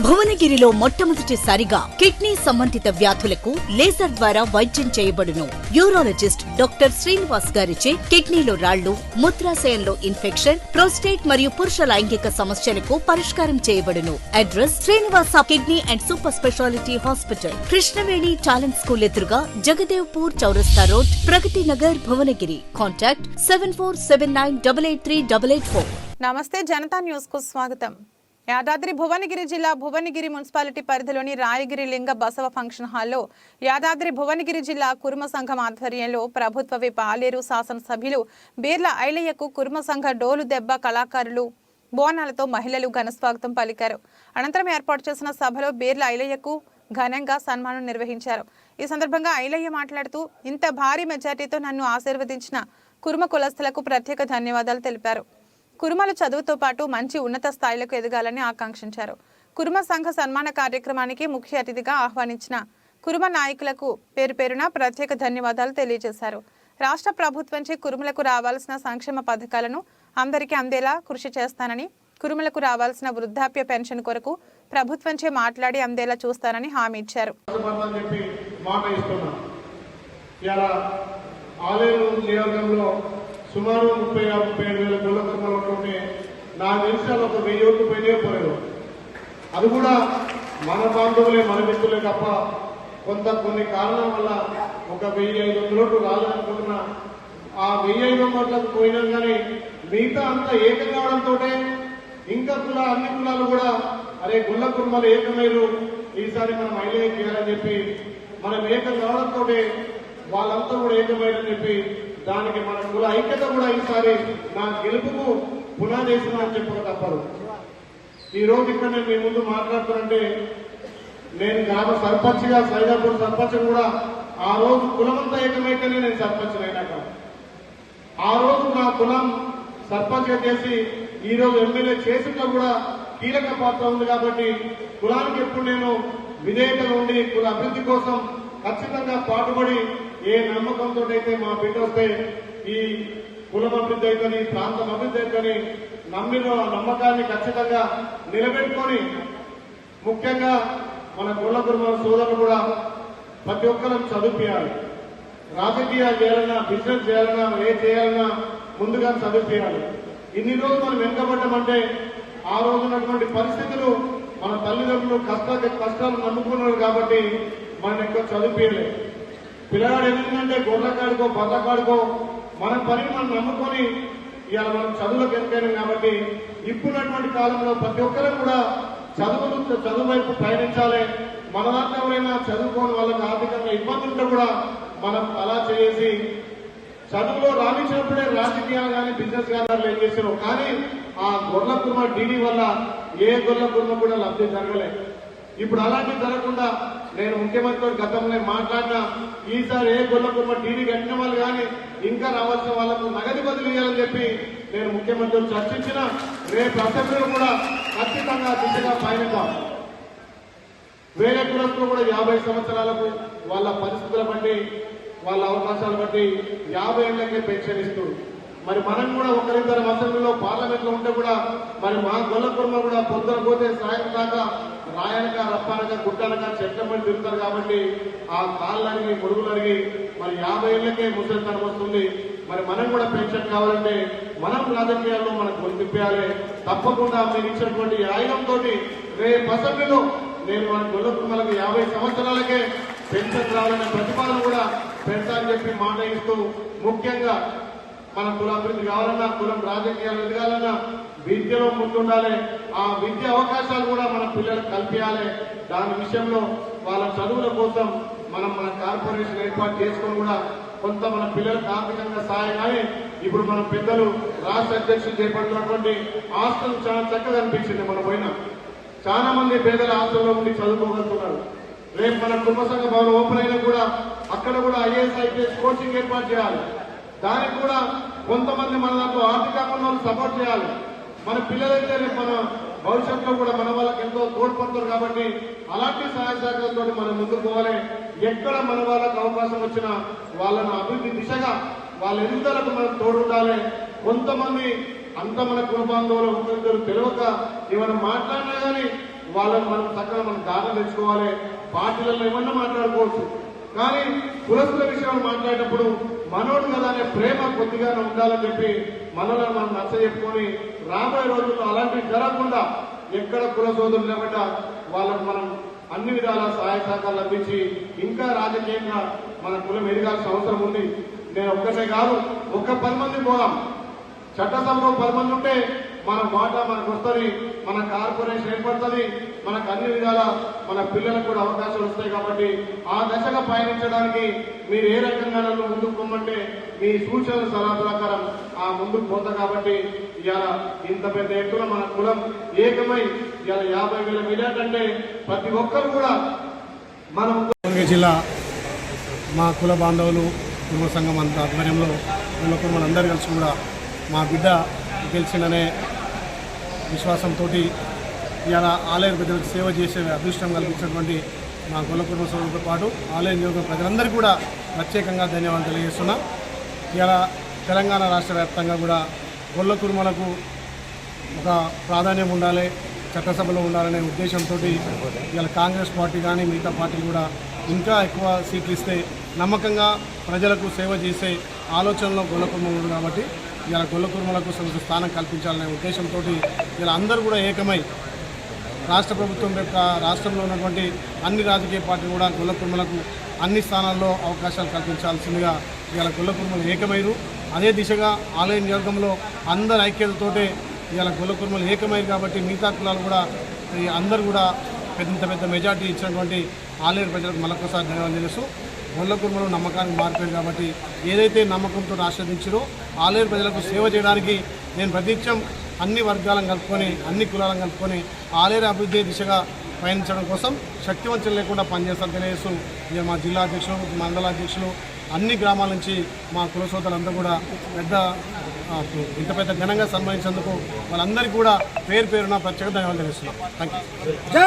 భువనగిరిలో మొట్టమొదటిసారిగా కిడ్నీ సంబంధిత వ్యాధులకు లేజర్ ద్వారా వైద్యం చేయబడును. యూరాలజిస్ట్ డాక్టర్ శ్రీనివాస్ గారిచే కిడ్నీలో రాళ్ళు మూత్రాశయంలో ఇన్ఫెక్షన్ ప్రోస్టేట్ మరియు పురుష లైంగిక సమస్యలకు పరిష్కారం చేయబడును. Address Srinivasa kidney and super speciality hospital Krishnaveni talent school ఎదురుగా జగదేవ్పూర్ చౌరస్తా road Pragati Nagar Bhuvanagiri. Contact seven four seven nine double eight three double eight four. నమస్తే జనతా న్యూస్కు స్వాగతం. యాదాద్రి భువనగిరి జిల్లా భువనగిరి మున్సిపాలిటీ పరిధిలోని రాయగిరి లింగ బసవ ఫంక్షన్ హాల్లో యాదాద్రి భువనగిరి జిల్లా కుర్మ సంఘం ఆధ్వర్యంలో ప్రభుత్వ విప్ ఆలేరు శాసనసభ్యులు బీర్ల ఐలయ్యకు కుర్మ సంఘ డోలు దెబ్బ కళాకారులు బోనాలతో మహిళలు ఘనస్వాగతం పలికారు. అనంతరం ఏర్పాటు చేసిన సభలో బీర్ల ఐలయ్యకు ఘనంగా సన్మానం నిర్వహించారు. ఈ సందర్భంగా ఐలయ్య మాట్లాడుతూ ఇంత భారీ మెజార్టీతో నన్ను ఆశీర్వదించిన కుర్మ కులస్తులకు ప్రత్యేక ధన్యవాదాలు తెలిపారు. కురుమలు చదువుతో పాటు మంచి ఉన్నత స్థాయిలకు ఎదగాలని ఆకాంక్షించారు. కురుమ సంఘ సన్మాన కార్యక్రమానికి ముఖ్య అతిథిగా ఆహ్వానించిన కురుమ నాయకులకు పేరు పేరున ప్రత్యేక ధన్యవాదాలు తెలియజేశారు. రాష్ట్ర ప్రభుత్వంచే కురుమలకు రావాల్సిన సంక్షేమ పథకాలను అందరికీ అందేలా కృషి చేస్తానని కురుమలకు రావాల్సిన వృద్ధాప్య పెన్షన్ కొరకు ప్రభుత్వంచే మాట్లాడి అందేలా చూస్తానని హామీ ఇచ్చారు. ఆలయం నియోజకంలో సుమారు ముప్పై ముప్పై ఏడు వేల కోళ్ళ కుటుంబాలు ఉంటుంటే నాకు తెలిసి ఒక వెయ్యి ఓట్లు పోయినే పోలేదు. అది కూడా మన బాంధవులే మన మిత్రులే తప్ప కొంత కొన్ని కారణాల వల్ల ఒక వెయ్యి ఐదు వందల ఓట్లు రాలేదనుకుంటున్నా. ఆ వెయ్యి ఐదు వందలకు పోయినా కానీ మిగతా అంతా ఏకం కావడంతో ఇంకా కుల అన్ని కులాలు కూడా అరే గుళ్ళ కుటుంబాలు ఏకమైరు ఈసారి మనం ఐలే చేయాలని చెప్పి మనం ఏకం కావడంతో వాళ్ళంతా కూడా ఏకమైరని చెప్పి దానికి మన కుల ఐక్యత కూడా ఈసారి నా గెలుపుకు పునాదేశం అని చెప్పక తప్పదు. ఈ రోజు ఇక్కడ నేను మీ ముందు మాట్లాడుతానంటే నేను గ్రామ సర్పంచ్గా సైదాపూర్ సర్పంచ్ కూడా ఆ రోజు కులమంతా ఏకమైతేనే నేను సర్పంచ్ అయినాక. ఆ రోజు నా కులం సర్పంచ్ చేసి ఈరోజు ఎమ్మెల్యే చేసిన కూడా కీలక పాత్ర ఉంది కాబట్టి కులానికి ఎప్పుడు నేను విధేయతగా ఉండి కుల అభివృద్ధి కోసం ఖచ్చితంగా పాటుపడి ఏ నమ్మకంతో అయితే మా బిడ్డ వస్తే ఈ కులం అభివృద్ధి అవుతుంది ప్రాంతం అభివృద్ధి అవుతుంది నమ్మిన నమ్మకాన్ని ఖచ్చితంగా నిలబెట్టుకొని ముఖ్యంగా మన గొల్ల మన సోదరులు కూడా ప్రతి ఒక్కరం చదివించాలి రాజకీయాలు చేయాలన్నా బిజినెస్ చేయాలన్నా ఏ చేయాలన్నా ముందుగా చదివించాలి ఇన్ని రోజులు మనం వెనుకబడ్డామంటే ఆ రోజు ఉన్నటువంటి పరిస్థితులు మన తల్లిదండ్రులు కష్ట కష్టాలు నమ్ముకున్నారు కాబట్టి మనం ఎక్కువ చదివించలేదు పిల్లగాడు ఎందుకంటే గొర్రె కాడుకో బర్ర కాడుకో మన పని మనం నమ్ముకొని ఇవాళ మనం చదువులకు ఎదుకైనాం కాబట్టి ఇప్పుడున్నటువంటి కాలంలో ప్రతి ఒక్కరు కూడా చదువులు చదువు వైపు పయనించాలి. మన దాంట్లో ఎవరైనా చదువుకోని వాళ్ళకి ఆర్థికంగా ఇబ్బంది ఉంటే కూడా మనం అలా చేసి చదువులో రాణించినప్పుడే రాజకీయాలు కానీ బిజినెస్ కానీ ఏం చేశారు కానీ ఆ గొర్రెల కుర్మ డీడీ వల్ల ఏ గొర్రెల కుర్మ కూడా లబ్ధి జరగలేదు. ఇప్పుడు అలాంటివి జరగకుండా నేను ముఖ్యమంత్రితో గతంలో మాట్లాడినా ఈసారి ఏ గొల్లకుమ్మ టీవీ కట్టిన వాళ్ళు కానీ ఇంకా రావాల్సిన వాళ్ళకు నగదు బదిలీ ఇవ్వాలని చెప్పి నేను ముఖ్యమంత్రితో చర్చించిన రేపు అసెంబ్లీలో కూడా ఖచ్చితంగా దిశగా పయనిద్దాం. వేరే కులస్తులు కూడా యాభై సంవత్సరాలకు వాళ్ళ పరిస్థితుల బట్టి వాళ్ళ అవకాశాలు బట్టి యాభై ఏళ్ళకే పెన్షన్ ఇస్తూ మరి మనం కూడా ఒకరిద్దరం అసెంబ్లీలో పార్లమెంట్లో ఉంటే కూడా మరి మా గొల్ల కుర్మ కూడా పొద్దున పోతే సాయంత్రం దాకా రాయనక రప్పానక గుట్టనక చెట్లపడి తిరుగుతారు కాబట్టి ఆ కాళ్ళు అడిగి ముడుగులు అడిగి మరి యాభై ఏళ్ళకే ముసలితనం వస్తుంది. మరి మనం కూడా పెన్షన్ కావాలంటే మనం రాజకీయాల్లో మనకు గొంతిప్పేయాలి తప్పకుండా మీరు ఇచ్చినటువంటి ఆయుధంతో రేపు అసెంబ్లీలో నేను మన గొల్ల యాభై సంవత్సరాలకే పెన్షన్ రావాలనే ప్రతిపాదన కూడా పెడతానని చెప్పి మాట ఇస్తూ ముఖ్యంగా మన కులాభివృద్ధి కావాలన్నా కులం రాజకీయాలు ఎదగాలన్నా విద్యలో ముందుండాలి. ఆ విద్య అవకాశాలు కూడా మన పిల్లలకు కల్పించాలి దాని విషయంలో వాళ్ళ చదువుల కోసం మనం మన కార్పొరేషన్ ఏర్పాటు చేసుకొని కూడా కొంత మన పిల్లలకు ఆర్థికంగా సహాయం కానీ ఇప్పుడు మన పెద్దలు రాష్ట్ర అధ్యక్షులు చేపడుతున్నటువంటి హాస్టల్ చాలా చక్కగా అనిపించింది మన పోయిన చాలా మంది పేదల హాస్టల్లో ఉండి చదువుకోగలుగుతున్నారు. రేపు మన కుటుంబ సంఘ భవనం ఓపెన్ అయినా కూడా అక్కడ కూడా ఐఏఎస్ ఐపీఎస్ కోచింగ్ ఏర్పాటు చేయాలి. దానికి కూడా కొంతమంది మన దాంట్లో ఆర్థికంగా సపోర్ట్ చేయాలి. మన పిల్లలైతే రేపు మన భవిష్యత్తులో కూడా మన వాళ్ళకి ఎంతో తోడ్పడతారు కాబట్టి అలాంటి సహాయ శాఖలతో మనం ముందుకు పోవాలి. ఎక్కడ మన వాళ్ళకి అవకాశం వచ్చినా వాళ్ళను అభివృద్ధి దిశగా వాళ్ళ ఎదుగుదలకు మనం తోడుండాలి. కొంతమంది అంత మన కుటుంబాంధవులు బాంధవులు తెలియక ఏమైనా మాట్లాడినా కానీ వాళ్ళని మనం చక్కగా మనం దాఖలు తెచ్చుకోవాలి. పార్టీలలో ఏమన్నా మాట్లాడుకోవచ్చు. కానీ కులస్తుల విషయంలో మాట్లాడేటప్పుడు మనోడు కదా అనే ప్రేమ కొద్దిగా ఉండాలని చెప్పి మనలో మనం నచ్చ చెప్పుకొని రాబోయే రోజుల్లో అలాంటివి జరగకుండా ఎక్కడ కుల సోదరులు లేకుండా వాళ్ళకు మనం అన్ని విధాల సహాయ సహకారాలు అందించి ఇంకా రాజకీయంగా మన కులం ఎదగాల్సిన అవసరం ఉంది. నేను ఒక్కటే కాదు ఒక్క పది మంది పోదాం. చట్టసభలో పది మంది ఉంటే మన మాట మనకు వస్తుంది మన కార్పొరేషన్ ఏర్పడుతుంది. మనకు అన్ని విధాల మన పిల్లలకు కూడా అవకాశాలు వస్తాయి కాబట్టి ఆ దశగా పయనించడానికి మీరు ఏ రకంగా నన్ను ముందుకు పొమ్మంటే మీ సూచనల సలహా ప్రకారం ఆ ముందుకు పోతా కాబట్టి ఇవాళ ఇంత పెద్ద ఎత్తున మన కులం ఏకమై ఇవాళ యాభై వేల మిలియన్ అంటే ప్రతి ఒక్కరు కూడా మనం జిల్లా మా కుల బాంధవులు కుటుంబ సంఘం అంత ఆధ్వర్యంలో కుల కుటుంబాలందరూ కలిసి కూడా మా బిడ్డ గెలిచిందనే విశ్వాసంతో ఇవాళ ఆలయ ప్రజలకు సేవ చేసే అదృష్టం కల్పించినటువంటి మా కుల కుటుంబ సభ్యులతో పాటు ఆలయ నియోజక ప్రజలందరికీ కూడా ప్రత్యేకంగా ధన్యవాదాలు తెలియజేస్తున్నా. ఇవాళ తెలంగాణ రాష్ట్ర వ్యాప్తంగా కూడా గొల్ల కుటుంబాలకు ఒక ప్రాధాన్యం ఉండాలి చట్టసభలో ఉండాలనే ఉద్దేశంతో ఇవాళ కాంగ్రెస్ పార్టీ కానీ మిగతా పార్టీలు కూడా ఇంకా ఎక్కువ సీట్లు ఇస్తే నమ్మకంగా ప్రజలకు సేవ చేసే ఆలోచనలో గొల్ల కుటుంబం ఉంది కాబట్టి ఇలా గొల్ల కురుమలకు సొంత స్థానం కల్పించాలనే ఉద్దేశంతో ఇలా అందరూ కూడా ఏకమై రాష్ట్ర ప్రభుత్వం యొక్క రాష్ట్రంలో ఉన్నటువంటి అన్ని రాజకీయ పార్టీలు కూడా గొల్ల కురుమలకు అన్ని స్థానాల్లో అవకాశాలు కల్పించాల్సిందిగా ఇవాళ గొల్ల కురుమలు ఏకమైరు అదే దిశగా ఆలయ నియోజకంలో అందరి ఐక్యతతోటే ఇవాళ గొల్ల కురుమలు ఏకమైరు కాబట్టి మిగతా కులాలు కూడా అందరూ కూడా పెద్ద పెద్ద మెజార్టీ ఇచ్చినటువంటి ఆలయ ప్రజలకు మరొకసారి ధన్యవాదాలు తెలుసు గొల్ల కురుమలు నమ్మకానికి మారిపోయారు కాబట్టి ఏదైతే నమ్మకంతో ఆస్వాదించారో ఆలయ ప్రజలకు సేవ చేయడానికి నేను ప్రతిత్యం అన్ని వర్గాలను కలుపుకొని అన్ని కులాలను కలుపుకొని ఆలయ అభివృద్ధి దిశగా పయనించడం కోసం శక్తివంచం లేకుండా పనిచేస్తాను తెలియజేస్తూ మా జిల్లా అధ్యక్షులు మండల అధ్యక్షులు అన్ని గ్రామాల నుంచి మా కుల కూడా పెద్ద ఇంత పెద్ద ఘనంగా సన్మానించేందుకు వాళ్ళందరికీ కూడా పేరు పేరున ప్రత్యేక ధన్యవాదాలు తెలుస్తున్నాం. Thank you